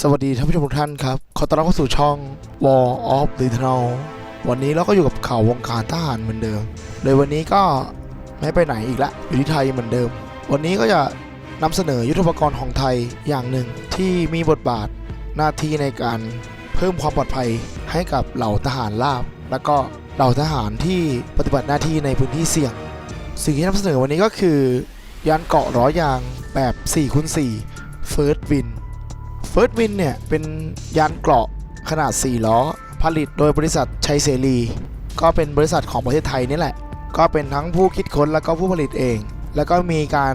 สวัสดีท่านผู้ชมทุกท่านครับ ขอต้อนรับเข้าสู่ช่อง War of the Eternal วันนี้เราก็อยู่กับข่าววงการทหารเหมือนเดิมโดยวันนี้ก็ไม่ไปไหนอีกละ อยู่ที่ไทยเหมือนเดิม วันนี้ก็จะนำเสนอยุทธปกรณ์ของไทยอย่างหนึ่งที่มีบทบาทหน้าที่ในการเพิ่มความปลอดภัยให้กับเหล่าทหารราบ แล้วก็เหล่าทหารที่ปฏิบัติหน้าที่ในพื้นที่เสี่ยง สิ่งที่นำเสนอวันนี้ก็คือ ยานเกาะล้อยางแบบ4คูณ4 First Win First Win เนี่ย เป็นยานเกราะขนาด 4 ล้อ ผลิตโดยบริษัทชัยเสรี ก็เป็นบริษัทของประเทศไทยนี่แหละ ก็เป็นทั้งผู้คิดค้นแล้วก็ผู้ผลิตเอง แล้วก็มีการ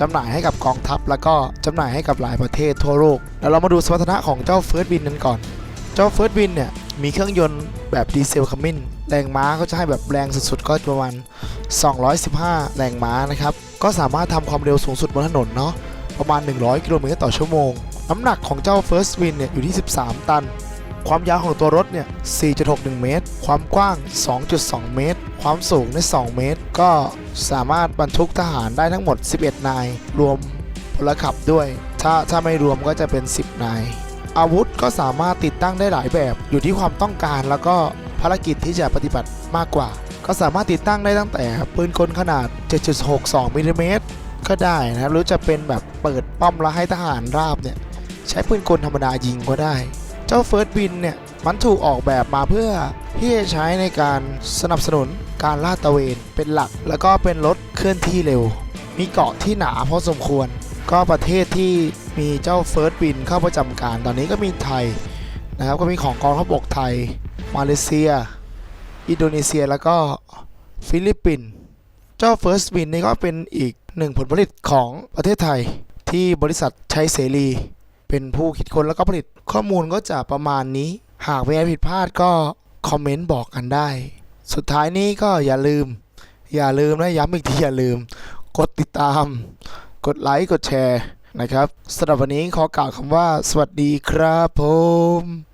จำหน่ายให้กับกองทัพ แล้วก็จำหน่ายให้กับหลายประเทศทั่วโลกแล้วเรามาดูสมรรถนะของเจ้า First Win นั้นก่อน เจ้า First Win เนี่ยมีเครื่องยนต์แบบดีเซลคัมมินแรงม้าก็จะให้แบบแรงสุดๆ ก็ประมาณ 215 แรงม้านะครับ ก็สามารถทำความเร็วสูงสุดบนถนนเนาะ ประมาณ 100 กิโลเมตรต่อชั่วโมง น้ำหนักของเจ้า First Win เนี่ยอยู่ที่ 13 ตัน ความยาวของตัวรถเนี่ย 4.61 เมตร ความกว้าง 2.2 เมตร ความสูงใน 2 เมตร ก็สามารถบรรทุกทหารได้ทั้งหมด 11 นาย รวมพลขับด้วย ถ้าถ้าไม่รวมก็จะเป็น 10 นาย อาวุธก็สามารถติดตั้งได้หลายแบบ อยู่ที่ความต้องการแล้วก็ภารกิจที่จะปฏิบัติมากกว่า ก็สามารถติดตั้งได้ตั้งแต่ปืนกลขนาด 7.62มิลลิเมตร ก็ได้นะครับ หรือจะเป็นแบบเปิดป้อมแล้วให้ทหารราบเนี่ย ใช้ปืนกลธรรมดายิงก็ได้ เจ้าเฟิร์สวินเนี่ย มันถูกออกแบบมาเพื่อที่จะใช้ในการสนับสนุนการลาดตระเวนเป็นหลัก แล้วก็เป็นรถเคลื่อนที่เร็ว มีเกาะที่หนาพอสมควร ก็ประเทศที่มีเจ้าเฟิร์สวินเข้าประจำการตอนนี้ก็มีไทยนะครับก็มีของกองทัพบกไทย มาเลเซีย อินโดนีเซียแล้วก็ฟิลิปปินส์เจ้า First Win นี่ก็เป็นอีก หนึ่งผลผลิตของประเทศไทยที่บริษัทใชัยเสรี เป็นผู้คิดค้นแล้วก็ผลิต ข้อมูลก็จะประมาณนี้ หากมีอะไรผิดพลาดก็คอมเมนต์บอกกันได้ สุดท้ายนี้ก็อย่าลืม อย่าลืมนะย้ำอีกทีอย่าลืม กดติดตาม กดไลค์กดแชร์นะครับสำหรับวันนี้ขอกล่าวคำว่า สวัสดีครับผม